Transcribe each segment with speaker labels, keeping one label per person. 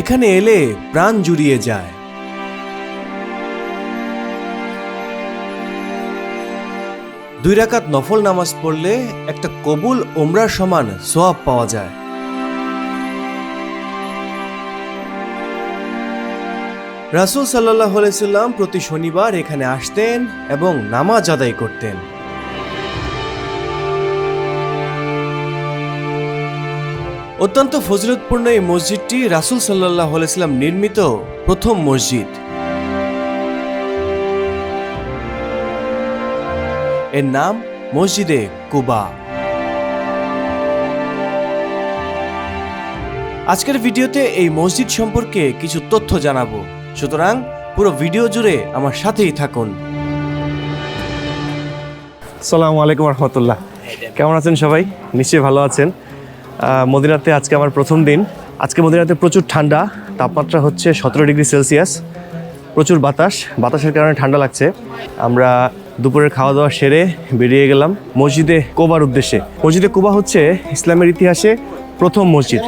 Speaker 1: এখানে এলে প্রাণ জুড়িয়ে যায়। দুই রাকাত নফল নামাজ পড়লে একটা কবুল ওমরার সমান সোয়াব পাওয়া যায়। রাসুল সাল্লাহ আলাইসাল্লাম প্রতি শনিবার এখানে আসতেন এবং নামাজ আদায় করতেন। অত্যন্ত ফজলতপূর্ণ এই মসজিদটি রাসুল সাল্লাহ সাল্লাম নির্মিত প্রথম মসজিদ। এর নাম মসজিদে কুবা। আজকের ভিডিওতে এই মসজিদ সম্পর্কে কিছু তথ্য জানাব। সুতরাং পুরো ভিডিও জুড়ে আমার সাথেই থাকুন।
Speaker 2: সালামু আলাইকুম রহমতুল্লাহ। কেমন আছেন সবাই? নিশ্চয়ই ভালো আছেন। মদিনাতে আজকে আমার প্রথম দিন। আজকে মদিনাতে প্রচুর ঠান্ডা, তাপমাত্রা হচ্ছে সতেরো ডিগ্রি সেলসিয়াস, প্রচুর বাতাস, বাতাসের কারণে ঠান্ডা লাগছে। আমরা দুপুরের খাওয়া দাওয়া সেরে বেরিয়ে গেলাম মসজিদে কোবার উদ্দেশ্যে। মসজিদে কোবা হচ্ছে ইসলামের ইতিহাসে প্রথম মসজিদ,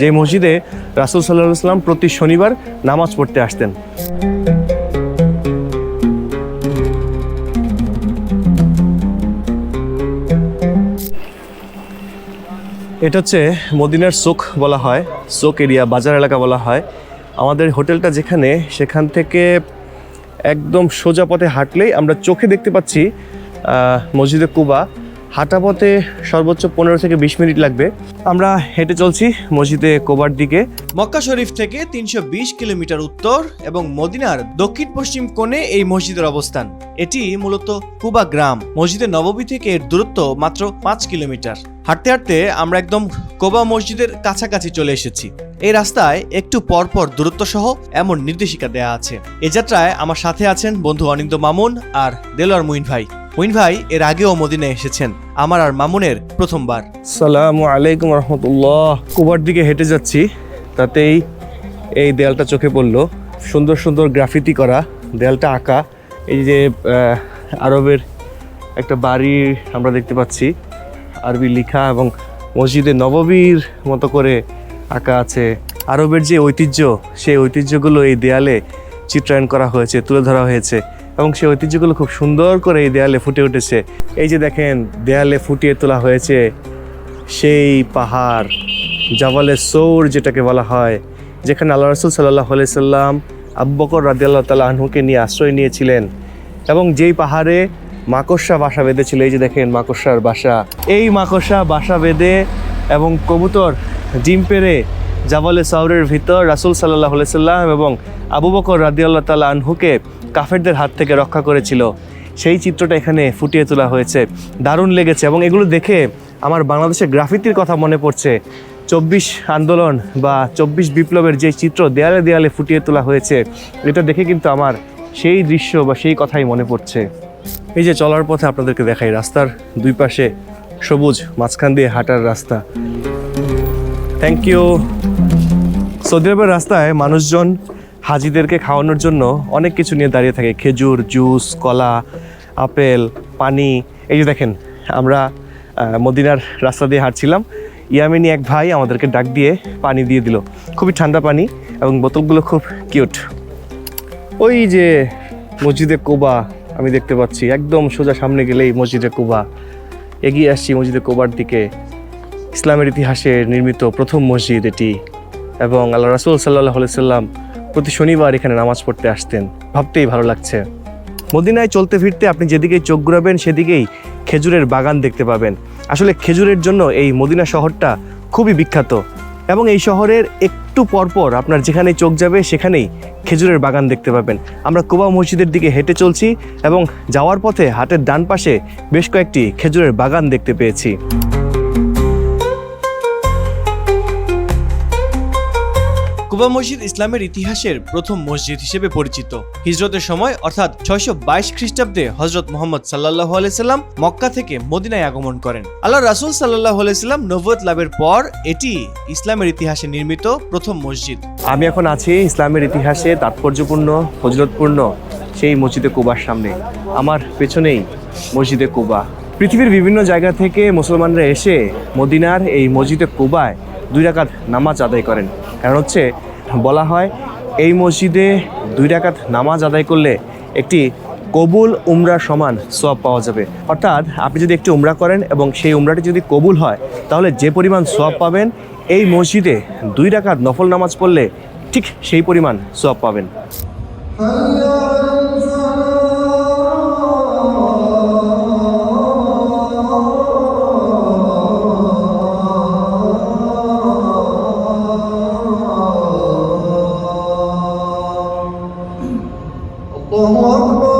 Speaker 2: যে মসজিদে রাসুল সাল্লাহ ইসলাম প্রতি শনিবার নামাজ পড়তে আসতেন। এটা হচ্ছে মদিনার চোখ বলা হয় সোক এরিয়া, বাজার এলাকা বলা হয়। আমাদের হোটেলটা যেখানে, সেখান থেকে একদম সোজা পথে হাঁটলেই আমরা চোখে দেখতে পাচ্ছি মসজিদে কুবা। হাঁটা পথে সর্বোচ্চ পনেরো থেকে বিশ মিনিট লাগবে। আমরা হেঁটে চলছি মসজিদে কোবার দিকে।
Speaker 1: মক্কা শরীফ থেকে তিনশো কিলোমিটার উত্তর এবং মদিনার দক্ষিণ পশ্চিম কোণে এই মসজিদের অবস্থান। এটি মূলত কুবা গ্রাম। মসজিদের নববী থেকে এর দূরত্ব মাত্র পাঁচ কিলোমিটার। হাঁটতে হাঁটতে আমরা একদম কোবা মসজিদের কাছাকাছি চলে এসেছি। এই রাস্তায় একটু পরপর দূরত্ব সহ এমন নির্দেশিকা দেয়া আছে। এ যাত্রায় আমার সাথে আছেন বন্ধু অনিন্দ মামুন আর দেলোয়ার মুইন ভাই। মুইন ভাই, এর আগেও মদিনায় এসেছেন। আমার আর মামুনের প্রথমবার।
Speaker 2: সালামু আলাইকুম রহমতুল্লাহ। কুবার দিকে হেঁটে যাচ্ছি, তাতেই এই দেয়ালটা চোখে পড়ল। সুন্দর সুন্দর গ্রাফিতি করা, দেয়ালটা আঁকা। এই যে আরবের একটা বাড়ি আমরা দেখতে পাচ্ছি। আরবি লেখা এবং মসজিদে নববীর মতো করে আঁকা আছে। আরবের যে ঐতিহ্য, সেই ঐতিহ্যগুলো এই দেয়ালে চিত্রায়ন করা হয়েছে, তুলে ধরা হয়েছে। এবং সেই ঐতিহ্যগুলো খুব সুন্দর করে এই দেয়ালে ফুটে উঠেছে। এই যে দেখেন, দেয়ালে ফুটিয়ে তোলা হয়েছে সেই পাহাড় জাবালে সৌর যেটাকে বলা হয়, যেখানে আল্লাহ রসুল সাল্লাহ সাল্লাম আব্বকর রাদি আল্লাহ তালা আনহুকে নিয়ে আশ্রয় নিয়েছিলেন এবং যেই পাহাড়ে মাকড়সা বাসা বেঁধেছিল, এই যে দেখেন মাকড়সার বাসা। এই মাকড়সা বাসা বেঁধে এবং কবুতর, ডিম পেড়ে জাবালে সাউরের ভিতর রাসুল সাল্লাহ সাল্লাম এবং আবু বকর রাদি আল্লাহ তালা আনহুকে কাফেরদের হাত থেকে রক্ষা করেছিল। সেই চিত্রটা এখানে ফুটিয়ে তোলা হয়েছে। দারুণ লেগেছে এবং এগুলো দেখে আমার বাংলাদেশের গ্রাফিতির কথা মনে পড়ছে। চব্বিশ আন্দোলন বা চব্বিশ বিপ্লবের যে চিত্র দেয়ালে দেয়ালে ফুটিয়ে তোলা হয়েছে, এটা দেখে কিন্তু আমার সেই দৃশ্য বা সেই কথাই মনে পড়ছে। এই যে চলার পথে আপনাদেরকে দেখাই, রাস্তার দুই পাশে সবুজ মাঝখান দিয়ে হাঁটার রাস্তা। থ্যাংক ইউ সৌদি আরবের রাস্তায় মানুষজন হাজিদেরকে খাওয়ানোর জন্য অনেক কিছু নিয়ে দাঁড়িয়ে থাকে। খেজুর, জুস, কলা, আপেল, পানি। এই যে দেখেন, আমরা মদিনার রাস্তা দিয়ে হাঁটছিলাম। ইয়ামিনী এক ভাই আমাদেরকে ডাক দিয়ে পানি দিয়ে দিল। খুবই ঠান্ডা পানি এবং বোতলগুলো খুব কিউট। ওই যে মসজিদে কোবা আমি দেখতে পাচ্ছি। একদম সোজা সামনে গেলেই মসজিদে কোবা। এগিয়ে আসছি মসজিদে কোবার দিকে। ইসলামের ইতিহাসে নির্মিত প্রথম মসজিদ এটি। এবং আল্লাহ রাসুল সাল্লাহ সাল্লাম প্রতি শনিবার এখানে নামাজ পড়তে আসতেন। ভাবতেই ভালো লাগছে। মদিনায় চলতে ফিরতে আপনি যেদিকেই চোখ ঘুরাবেন, সেদিকেই খেজুরের বাগান দেখতে পাবেন। আসলে খেজুরের জন্য এই মদিনা শহরটা খুবই বিখ্যাত এবং এই শহরের একটু পরপর আপনার যেখানে চোখ যাবে, সেখানেই খেজুরের বাগান দেখতে পাবেন। আমরা কোবা মসজিদের দিকে হেঁটে চলছি এবং যাওয়ার পথে হাটের ডান পাশে বেশ কয়েকটি খেজুরের বাগান দেখতে পেয়েছি।
Speaker 1: কুবা মসজিদ ইসলামের ইতিহাসের প্রথম মসজিদ হিসেবে পরিচিত। হিজরতের সময়, অর্থাৎ ছয়শো বাইশ খ্রিস্টাব্দে হজরত মোহাম্মদ সাল্লাহ আলাইসাল্লাম মক্কা থেকে মদিনায় আগমন করেন। আল্লাহ রাসুল সাল্লাহ আলাইসাল্লাম নবুয়ত লাভের পর এটি ইসলামের ইতিহাসে নির্মিত প্রথম মসজিদ।
Speaker 2: আমি এখন আছি ইসলামের ইতিহাসে তাৎপর্যপূর্ণ, ফজলতপূর্ণ সেই মসজিদে কুবার সামনে। আমার পেছনেই মসজিদে কুবা। পৃথিবীর বিভিন্ন জায়গা থেকে মুসলমানরা এসে মদিনার এই মসজিদে কুবায় দুই রাকাত নামাজ আদায় করেন। কারণ হচ্ছে বলা হয়, এই মসজিদে দুই রাকাত নামাজ আদায় করলে একটি কবুল উমরা সমান সোয়াব পাওয়া যাবে। অর্থাৎ আপনি যদি একটি উমরা করেন এবং সেই উমরাটি যদি কবুল হয়, তাহলে যে পরিমাণ সোয়াব পাবেন, এই মসজিদে দুই রাকাত নফল নামাজ পড়লে ঠিক সেই পরিমাণ সোয়াব পাবেন।
Speaker 3: Allah'u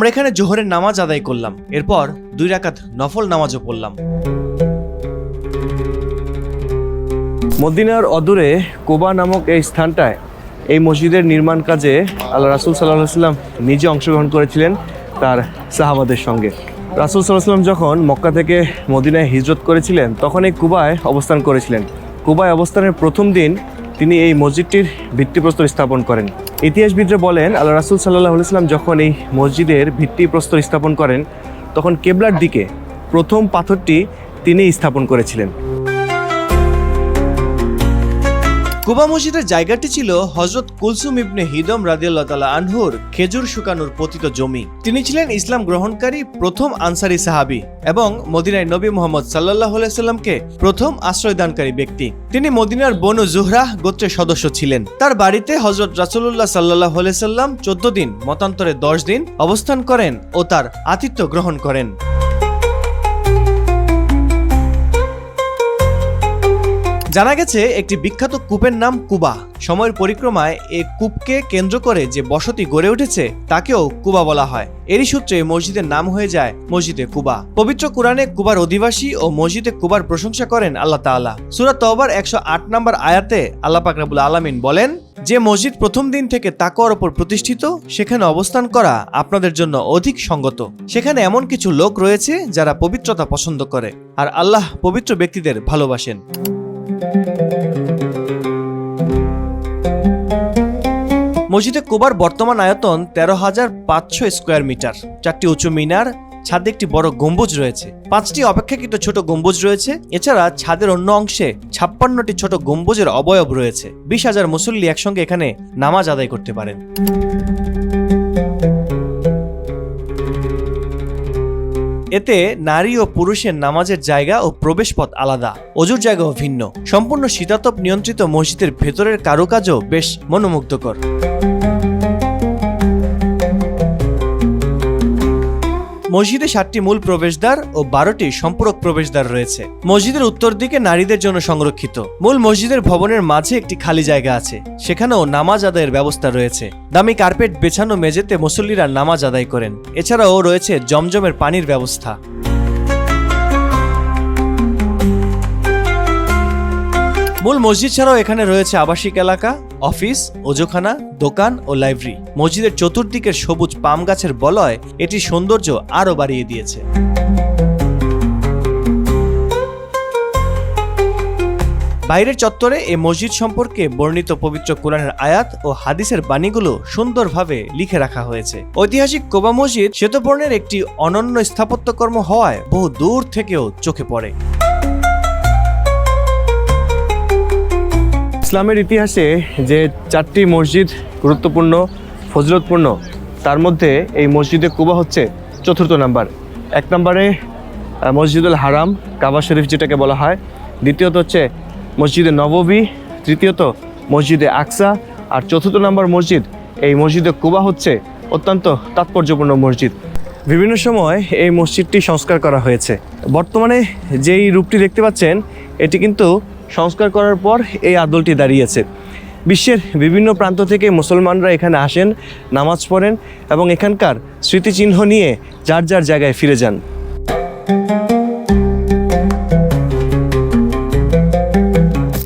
Speaker 1: আমরা এখানে জোহরের নামাজ আদায় করলাম। এরপর দুই রাকাত নফল নামাজও পড়লাম।
Speaker 2: মদিনার অদূরে কোবা নামক এই স্থানটায় এই মসজিদের নির্মাণ কাজে আল্লাহ রাসুল সাল্লাহ সাল্লাম নিজে অংশগ্রহণ করেছিলেন তার সাহাবাদের সঙ্গে। রাসুল সাল্লাহ সাল্লাম যখন মক্কা থেকে মদিনায় হিজরত করেছিলেন, তখন এই কুবায় অবস্থান করেছিলেন। কুবায় অবস্থানের প্রথম দিন তিনি এই মসজিদটির ভিত্তিপ্রস্তর স্থাপন করেন। ইতিহাসবিদরা বলেন, আল্লাহ রাসুল সাল্লাহ সাল্লাম যখন এই মসজিদের ভিত্তিপ্রস্তর স্থাপন করেন, তখন কেবলার দিকে প্রথম পাথরটি তিনি স্থাপন করেছিলেন।
Speaker 1: কুবা মসজিদের জায়গাটি ছিল হজরত কুলসুম ইবনে হিদম রাদিয়াল্লাহ তালা আনহুর খেজুর শুকানোর পতিত জমি। তিনি ছিলেন ইসলাম গ্রহণকারী প্রথম আনসারি সাহাবি এবং মদিনায় নবী মোহাম্মদ সাল্লাহ সাল্লামকে প্রথম আশ্রয়দানকারী ব্যক্তি। তিনি মদিনার বনু জুহরাহ গোত্রের সদস্য ছিলেন। তার বাড়িতে হজরত রাসুল্লাহ সাল্লাহ সাল্লাম চোদ্দ দিন, মতান্তরে দশ দিন অবস্থান করেন ও তার আতিথ্য গ্রহণ করেন। জানা গেছে, একটি বিখ্যাত কূপের নাম কুবা। সময়ের পরিক্রমায় এ কূপকে কেন্দ্র করে যে বসতি গড়ে উঠেছে, তাকেও কুবা বলা হয়। এরই সূত্রে মসজিদের নাম হয়ে যায় মসজিদে কুবা। পবিত্র কোরআনে কুবার অধিবাসী ও মসজিদে কুবার প্রশংসা করেন আল্লাহ তাআলা। সূরা তওবার একশো আট নম্বর আয়াতে আল্লাহ পাক রাব্বুল আলামিন বলেন, যে মসজিদ প্রথম দিন থেকে তাকওয়ার ওপর প্রতিষ্ঠিত, সেখানে অবস্থান করা আপনাদের জন্য অধিক সঙ্গত। সেখানে এমন কিছু লোক রয়েছে যারা পবিত্রতা পছন্দ করে, আর আল্লাহ পবিত্র ব্যক্তিদের ভালোবাসেন। মসজিদে কোবার বর্তমান আয়তন তেরো হাজার পাঁচশো স্কোয়ার মিটার। চারটি উঁচু মিনার, ছাদে একটি বড় গম্বুজ রয়েছে। পাঁচটি অপেক্ষাকৃত ছোট গম্বুজ রয়েছে। এছাড়া ছাদের অন্য অংশে ছাপ্পান্নটি ছোট গম্বুজের অবয়ব রয়েছে। বিশ হাজার মুসল্লি একসঙ্গে এখানে নামাজ আদায় করতে পারেন। এতে নারী ও পুরুষের নামাজের জায়গা ও প্রবেশপথ আলাদা। অজুর জায়গাও ভিন্ন। সম্পূর্ণ শীতাতপ নিয়ন্ত্রিত মসজিদের ভেতরের কারুকাজও বেশ মনোমুগ্ধকর। মসজিদে সাতটি মূল প্রবেশদ্বার ও বারোটি সম্পূরক প্রবেশদ্বার রয়েছে। মসজিদের উত্তর দিকে নারীদের জন্য সংরক্ষিত। মূল মসজিদের ভবনের মাঝে একটি খালি জায়গা আছে। সেখানেও নামাজ আদায়ের ব্যবস্থা রয়েছে। দামি কার্পেট বেছানো মেঝেতে মুসল্লিরা নামাজ আদায় করেন। এছাড়াও রয়েছে জমজমের পানির ব্যবস্থা। মূল মসজিদ ছাড়াও এখানে রয়েছে আবাসিক এলাকা, অফিস, ওজোখানা, দোকান ও লাইব্রেরি। মসজিদের চতুর্দিকের সবুজ পাম গাছের বলয় এটি সৌন্দর্য আরও বাড়িয়ে দিয়েছে। বাইরের চত্বরে এই মসজিদ সম্পর্কে বর্ণিত পবিত্র কোরআনের আয়াত ও হাদিসের বাণীগুলো সুন্দরভাবে লিখে রাখা হয়েছে। ঐতিহাসিক কোবা মসজিদ শ্বেতবর্ণের একটি অনন্য স্থাপত্যকর্ম হওয়ায় বহু দূর থেকেও চোখে পড়ে।
Speaker 2: ইসলামের ইতিহাসে যে চারটি মসজিদ গুরুত্বপূর্ণ, ফজলতপূর্ণ, তার মধ্যে এই মসজিদে কুবা হচ্ছে চতুর্থ নাম্বার। এক নম্বরে মসজিদুল হারাম, কাবা শরীফ যেটাকে বলা হয়। দ্বিতীয়ত হচ্ছে মসজিদে নববী, তৃতীয়ত মসজিদে আকসা, আর চতুর্থ নম্বর মসজিদ, এই মসজিদে কুবা হচ্ছে অত্যন্ত তাৎপর্যপূর্ণ মসজিদ। বিভিন্ন সময় এই মসজিদটি সংস্কার করা হয়েছে। বর্তমানে যেই রূপটি দেখতে পাচ্ছেন, এটি কিন্তু সংস্কার করার পর এই আদলটি দাঁড়িয়েছে। বিশ্বের বিভিন্ন প্রান্ত থেকে মুসলমানরা এখানে আসেন, নামাজ পড়েন এবং এখানকার স্মৃতিচিহ্ন নিয়ে যার যার জায়গায় ফিরে যান।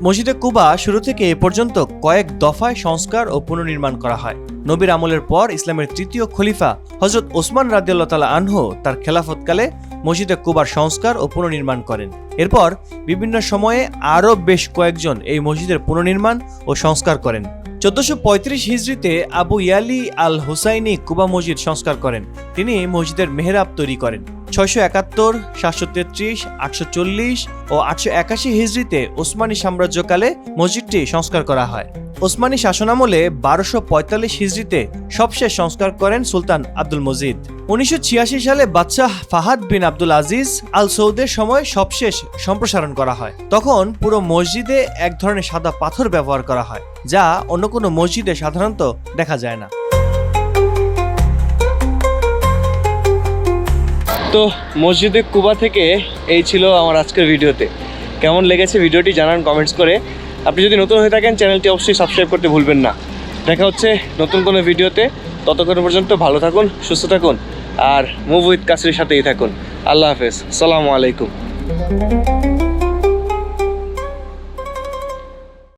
Speaker 1: মসজিদে কুবা শুরু থেকে এ পর্যন্ত কয়েক দফায় সংস্কার ও পুনর্নির্মাণ করা হয়। নবীর আমলের পর ইসলামের তৃতীয় খলিফা হজরত ওসমান রাদিয়াল্লাহ তালা আনহু তার খেলাফতকালে মসজিদে কুবার সংস্কার ও পুনর্নির্মাণ করেন। এরপর বিভিন্ন সময়ে আরও বেশ কয়েকজন এই মসজিদের পুনর্নির্মাণ ও সংস্কার করেন। চোদ্দশো পঁয়ত্রিশ হিজড়িতে আবু ইয়ালি আল হুসাইনি কুবা মসজিদ সংস্কার করেন। তিনি মসজিদের মেহরাব তৈরি করেন। ছয়শো একাত্তর, সাতশো তেত্রিশ, আটশো চল্লিশ ও আটশো একাশি হিজড়িতে ওসমানী সাম্রাজ্যকালে মসজিদটি সংস্কার করা হয়। ওসমানী শাসনামলে বারোশো পঁয়তাল্লিশ হিজড়িতে সবশেষ সংস্কার করেন সুলতান আব্দুল মজিদ। উনিশশো ছিয়াশি সালে বাদশাহ ফাহাদ বিন আব্দুল আজিজ আল সৌদের সময় সবশেষ সম্প্রসারণ করা হয়। তখন পুরো মসজিদে এক ধরনের সাদা পাথর ব্যবহার করা হয়, যা অন্য কোনো মসজিদে সাধারণত দেখা যায় না।
Speaker 2: তো মসজিদে কুবা থেকে এই ছিল আমার আজকের ভিডিওতে। কেমন লেগেছে ভিডিওটি জানান কমেন্টস করে। আপনি যদি নতুন হয়ে থাকেন, চ্যানেলটি অবশ্যই সাবস্ক্রাইব করতে ভুলবেন না। দেখা হচ্ছে নতুন কোনো ভিডিওতে। ততক্ষণ পর্যন্ত ভালো থাকুন, সুস্থ থাকুন, আর মুভ উইথ কাসির সাথেই থাকুন। আল্লাহ হাফেজ। সালামু আলাইকুম।